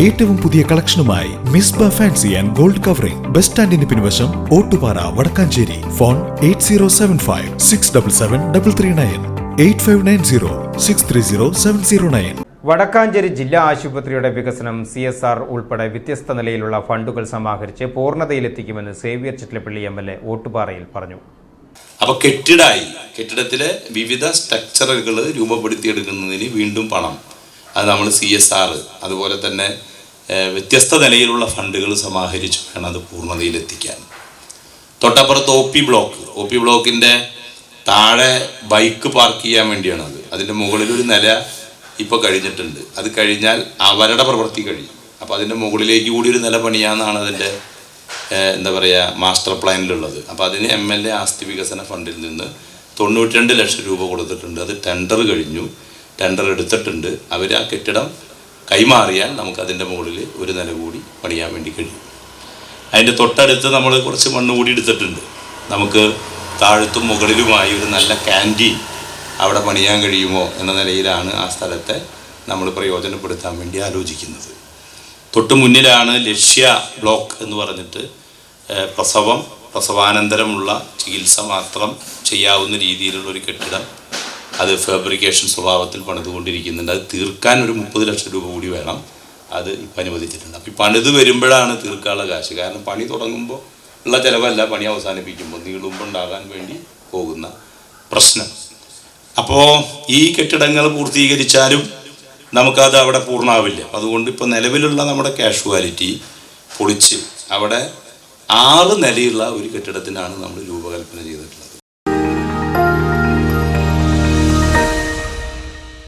ഏറ്റവും പുതിയ കളക്ഷനുമായി Misba fancy and gold covering. Bus സ്റ്റാൻഡിന് പിൻവശം Ottupara Vadakkanchery. Phone eight zero seven five six double seven double three nine. Eight five nine zero six three zero seven zero nine. Vadakkanchery ജില്ലാ ആശുപത്രിയുടെ വികസനം C S R ഉൾപ്പെടെ വ്യത്യസ്ത നിലയിലുള്ള ഫണ്ടുകൾ സമാഹരിച്ച് പൂർണതയിലെത്തിക്കുമെന്ന് Xavier Chittilappilly M L A ഓട്ടുപാറയിൽ പറഞ്ഞു. അപ്പോൾ കെട്ടിടായി. കെട്ടിടത്തിലെ വിവിധ സ്ട്രക്ചറുകൾ രൂപപ്പെടുത്തിയെടുക്കുന്നതിന് വീണ്ടും പണം. അത് നമ്മൾ സി എസ് ആർ അതുപോലെ തന്നെ വ്യത്യസ്ത നിലയിലുള്ള ഫണ്ടുകൾ സമാഹരിച്ച് വേണം അത് പൂർണതയിലെത്തിക്കാൻ തൊട്ടപ്പുറത്ത് O P block. O P ബ്ലോക്കിന്റെ താഴെ ബൈക്ക് പാർക്ക് ചെയ്യാൻ വേണ്ടിയാണ് അത്. അതിന്റെ മുകളിൽ ഒരു നില ഇപ്പോൾ കഴിഞ്ഞിട്ടുണ്ട്. അത് കഴിഞ്ഞാൽ അവരുടെ പ്രവൃത്തി കഴിയും. അപ്പോൾ അതിന്റെ മുകളിലേക്ക് കൂടി ഒരു നില പണിയാന്നാണ് അതിന്റെ എന്താ പറയുക മാസ്റ്റർ പ്ലാനിലുള്ളത്. അപ്പോൾ അതിന് എം എൽ എ ആസ്തി വികസന ഫണ്ടിൽ നിന്ന് തൊണ്ണൂറ്റിരണ്ട് ലക്ഷം രൂപ കൊടുത്തിട്ടുണ്ട്. അത് ടെൻഡർ കഴിഞ്ഞു. ടെൻഡർ എടുത്തിട്ടുണ്ട്. അവർ ആ കെട്ടിടം കൈമാറിയാൽ നമുക്ക് അതിന്റെ മുകളിൽ ഒരു നില കൂടി പണിയാൻ വേണ്ടി കഴിയും. അതിന്റെ തൊട്ടടുത്ത് നമ്മൾ കുറച്ച് മണ്ണ് കൂടി എടുത്തിട്ടുണ്ട്. നമുക്ക് താഴത്തും മുകളിലുമായി ഒരു നല്ല ക്യാന്റീൻ അവിടെ പണിയാൻ കഴിയുമോ എന്ന നിലയിലാണ് ആ സ്ഥലത്തെ നമ്മൾ പ്രയോജനപ്പെടുത്താൻ വേണ്ടി ആലോചിക്കുന്നത്. തൊട്ട് മുന്നിലാണ് ലക്ഷ്യ ബ്ലോക്ക് എന്ന് പറഞ്ഞിട്ട് പ്രസവം പ്രസവാനന്തരമുള്ള ചികിത്സ മാത്രം ചെയ്യാവുന്ന രീതിയിലുള്ള ഒരു കെട്ടിടം അത് ഫാബ്രിക്കേഷൻ സ്വഭാവത്തിൽ പണിതുകൊണ്ടിരിക്കുന്നുണ്ട്. അത് തീർക്കാൻ ഒരു മുപ്പത് ലക്ഷം രൂപ കൂടി വേണം. അത് ഇപ്പം അനുവദിച്ചിട്ടുണ്ട്. അപ്പം ഈ പണിത് വരുമ്പോഴാണ് തീർക്കാനുള്ള കാശ്. കാരണം പണി തുടങ്ങുമ്പോൾ ഉള്ള ചിലവല്ല പണി അവസാനിപ്പിക്കുമ്പോൾ നീളുമ്പുണ്ടാകാൻ വേണ്ടി പോകുന്ന പ്രശ്നം. അപ്പോൾ ഈ കെട്ടിടങ്ങൾ പൂർത്തീകരിച്ചാലും നമുക്കത് അവിടെ പൂർണമാവില്ല അതുകൊണ്ട് ഇപ്പോൾ നിലവിലുള്ള നമ്മുടെ കാഷ്വാലിറ്റി പൊളിച്ച് അവിടെ ആറ് നിലയുള്ള ഒരു കെട്ടിടത്തിനാണ് നമ്മൾ രൂപകൽപ്പന ചെയ്തത്